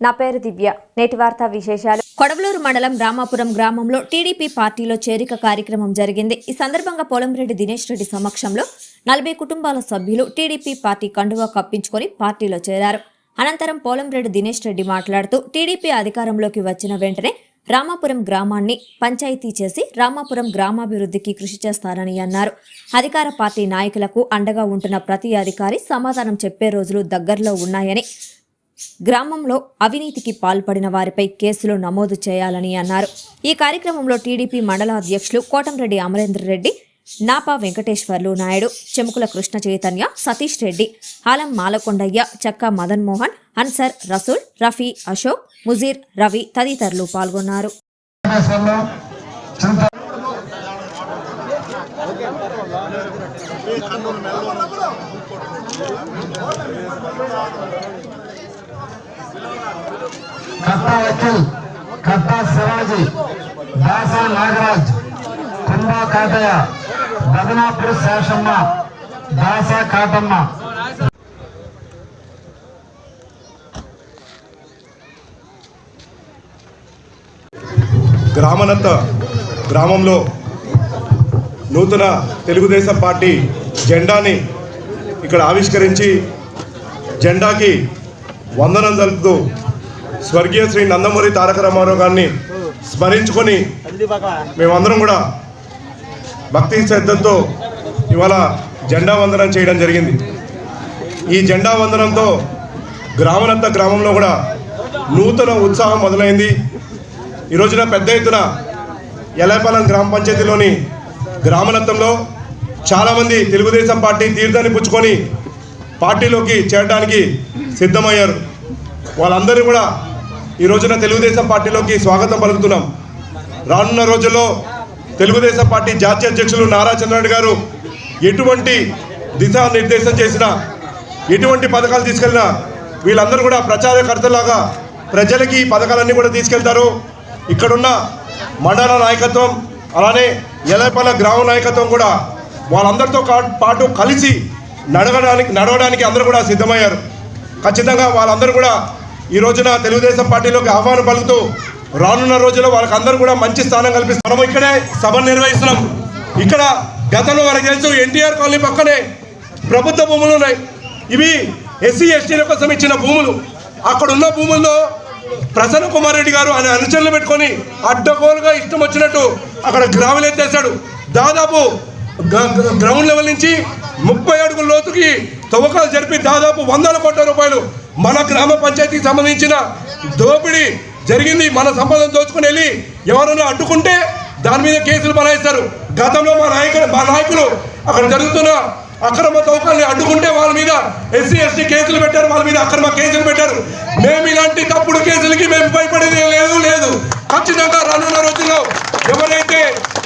నా పేరు దివ్య. నేటి వార్తా విశేషాలు. కొడవలూరు మండలం రామాపురం గ్రామంలో టీడీపీ పార్టీలో చేరిక కార్యక్రమం జరిగింది. ఈ సందర్భంగా పోలంరెడ్డి దినేష్ రెడ్డి సమక్షంలో నలభై కుటుంబాల సభ్యులు టీడీపీ పార్టీ కండువా కప్పించుకొని పార్టీలో చేరారు. అనంతరం పోలంరెడ్డి దినేష్ రెడ్డి మాట్లాడుతూ టీడీపీ అధికారంలోకి వచ్చిన వెంటనే రామాపురం గ్రామాన్ని పంచాయతీ చేసి రామాపురం గ్రామాభివృద్ధికి కృషి చేస్తారని అన్నారు. అధికార పార్టీ నాయకులకు అండగా ఉంటున్న ప్రతి అధికారి సమాధానం చెప్పే రోజులు దగ్గరలో ఉన్నాయని గ్రామంలో అవినీతికి పాల్పడిన వారిపై కేసులు నమోదు చేయాలని అన్నారు. ఈ కార్యక్రమంలో టీడీపీ మండల అధ్యక్షులు కోటంరెడ్డి అమరేంద్ర రెడ్డి నాపా వెంకటేశ్వర్లు నాయుడు చెముకుల కృష్ణ చైతన్య సతీష్ రెడ్డి ఆలం మాలకొండయ్య చక్కా మదన్ మోహన్ అన్సర్ రసూల్ రఫీ అశోక్ ముజీర్ రవి తదితరులు పాల్గొన్నారు. సమావేశంలో చింత కట్టా వకీల్ కట్టా శివాజీ దాసా నాగరాజ్ కుంభా కాటయ్య బదనాపూర్ శేషమ్మ దాసా కాటమ్మ గ్రామనంత గ్రామంలో నూతన తెలుగుదేశం పార్టీ జెండాని ఇక్కడ ఆవిష్కరించి జెండాకి వందనం తెలుపుతూ స్వర్గీయ శ్రీ నందమూరి తారక రామారావు గారిని స్మరించుకొని మేమందరం కూడా భక్తి శ్రద్ధతో ఇవాళ జెండా వందనం చేయడం జరిగింది. ఈ జెండా వందనంతో గ్రామనంత గ్రామంలో కూడా నూతన ఉత్సాహం మొదలైంది. ఈ రోజున పెద్ద ఎత్తున ఎలపాలెం గ్రామ పంచాయతీలోని గ్రామనత్తంలో చాలామంది తెలుగుదేశం పార్టీ తీర్థాన్ని పుచ్చుకొని పార్టీలోకి చేరడానికి సిద్ధమయ్యారు. వాళ్ళందరూ కూడా ఈ రోజున తెలుగుదేశం పార్టీలోకి స్వాగతం పలుకుతున్నాం. రానున్న రోజుల్లో తెలుగుదేశం పార్టీ జాతీయ అధ్యక్షులు నారా చంద్రబాబు గారు ఎటువంటి దిశానిర్దేశం చేసినా ఎటువంటి పథకాలు తీసుకెళ్ళినా వీళ్ళందరూ కూడా ప్రచారకర్తలాగా ప్రజలకి ఈ పథకాలన్నీ కూడా తీసుకెళ్తారు. ఇక్కడున్న మండల నాయకత్వం అలానే ఎలపల గ్రామ నాయకత్వం కూడా వాళ్ళందరితో పాటు కలిసి నడవడానికి నడవడానికి అందరూ కూడా సిద్ధమయ్యారు. ఖచ్చితంగా వాళ్ళందరూ కూడా ఈ రోజున తెలుగుదేశం పార్టీలోకి ఆహ్వానం పలుకుతూ రానున్న రోజుల్లో వాళ్ళకి అందరూ కూడా మంచి స్థానం కల్పిస్తాం మనం ఇక్కడే సభ నిర్వహిస్తున్నాం. ఇక్కడ గతంలో మనకు తెలుసు ఎన్టీఆర్ కాలనీ పక్కనే ప్రభుత్వ భూములు ఉన్నాయి. ఇవి ఎస్సీ ఎస్టీల కోసం ఇచ్చిన భూములు. అక్కడ ఉన్న భూముల్లో ప్రసన్న కుమార్ రెడ్డి గారు ఆయన అనుచరులు పెట్టుకొని అడ్డగోలుగా ఇష్టం వచ్చినట్టు అక్కడ గ్రాములు ఎత్తేసాడు దాదాపు గ్రౌండ్ లెవెల్ నుంచి ముప్పై అడుగుల లోతుకి తవ్వకాలు జరిపి దాదాపు వందల కోట్ల రూపాయలు మన గ్రామ పంచాయతీకి సంబంధించిన దోపిడీ జరిగింది. మన సంపదను దోచుకుని వెళ్ళి ఎవరైనా అడ్డుకుంటే దాని మీద కేసులు బనాయిస్తారు. గతంలో మా నాయకులు మా నాయకులు అక్కడ జరుగుతున్న అక్రమ తవ్వకాలని అడ్డుకుంటే వాళ్ళ మీద ఎస్సీ ఎస్టీ కేసులు పెట్టారు. వాళ్ళ మీద అక్రమ కేసులు పెట్టారు. మేము ఇలాంటి తప్పుడు కేసులకి మేము భయపడేది లేదు లేదు. ఖచ్చితంగా రానున్న రోజుల్లో ఎవరైతే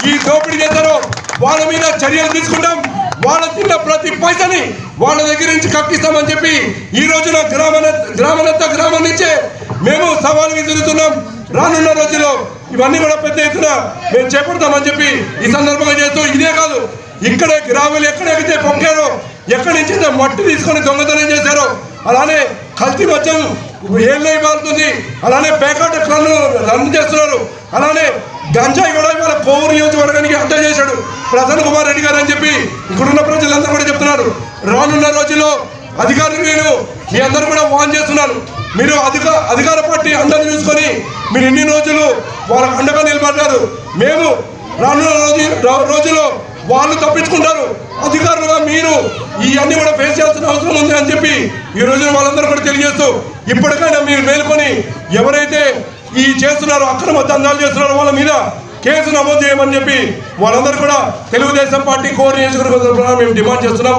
ఈ దోపిడీ చేస్తారో వాళ్ళ మీద చర్యలు తీసుకుంటాం. వాళ్ళ తిన్న ప్రతి పైసని వాళ్ళ దగ్గర నుంచి కక్కిస్తామని చెప్పి ఈ రోజున గ్రామన గ్రామనంతా గ్రామం నుంచే మేము సవాలు విసురుతున్నాం. రానున్న రోజుల్లో ఇవన్నీ కూడా పెద్ద ఎత్తున మేము చేపడతామని చెప్పి ఈ సందర్భంగా చేస్తూ ఇదే కాదు ఇక్కడే గ్రాములు ఎక్కడెక్కితే పొంగారో ఎక్కడి నుంచి మట్టి తీసుకొని దొంగతనం చేశారో అలానే కల్తీ మద్యం ఏళ్ళై మారుతుంది అలానే పేకాట క్లన్ను రన్ చేస్తున్నారు. అలానే గంజాయి కూడా ఇవాళ కోవూరు నియోజకవర్గానికి అడ్డ చేశాడు. ప్రసన్న కుమార్ రెడ్డి గారు అని చెప్పి ఇక్కడున్న ప్రజలందరూ కూడా చెప్తున్నారు. రానున్న రోజుల్లో అధికారులు నేను మీ అందరూ కూడా వాన్ చేస్తున్నాను మీరు అధిక అధికార పార్టీ అండను చూసుకొని మీరు ఇన్ని రోజులు వాళ్ళకు అండగా నిలబడ్డారు. మేము రానున్న రోజు రోజులో వాళ్ళు తప్పించుకుంటారు. అధికారులుగా మీరు ఇవన్నీ కూడా ఫేస్ చేయాల్సిన అవసరం ఉంది అని చెప్పి ఈ రోజున వాళ్ళందరూ కూడా తెలియజేస్తూ ఇప్పటికైనా మీరు మేలుకొని ఎవరైతే ఈ చేస్తున్నారో అక్రమ దందాలు చేస్తున్నారో వాళ్ళ మీద కేసు నమోదు చేయమని చెప్పి వాళ్ళందరూ కూడా తెలుగుదేశం పార్టీ కోర్ నియోజకవర్గం మేము డిమాండ్ చేస్తున్నాం.